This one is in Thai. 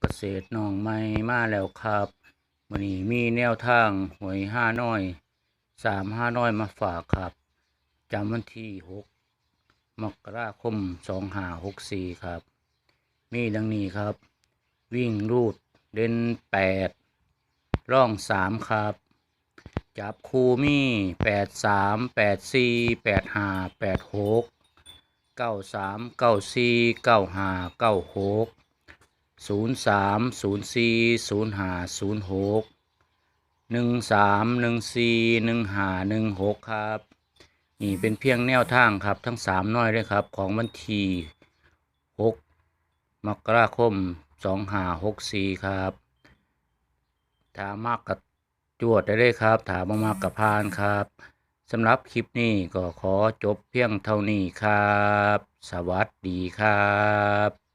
เกษตรน้องใหม่มาแล้วครับวันนี้มีแนวทางหวยห้าน้อยสามห้าน้อยมาฝากครับจำวันที่หกมกราคมสองห้าหกสี่ครับ มีดังนี้ครับ วิ่งรูดเด่นแปดร่องสามครับ จับคูมีแปดสามแปดสี่แปดห้าแปดหกเก้าสามเก้าสี่เก้าห้าเก้าหก ศูนย์สามศูนย์สี่ศูนย์ห้าศูนย์หกหนึ่งสามหนึ่งสี่หนึ่งห้าหนึ่งหกครับ นี่เป็นเพียงแนวทางครับทั้งสามน้อยเลยครับ ของวันที่หกมกราคมสองห้าหกสี่ครับถามมากกับจวดได้เลยครับ ถามมามากกับพานครับสำหรับคลิปนี้ก็ขอจบเพียงเท่านี้ครับ สวัสดีครับ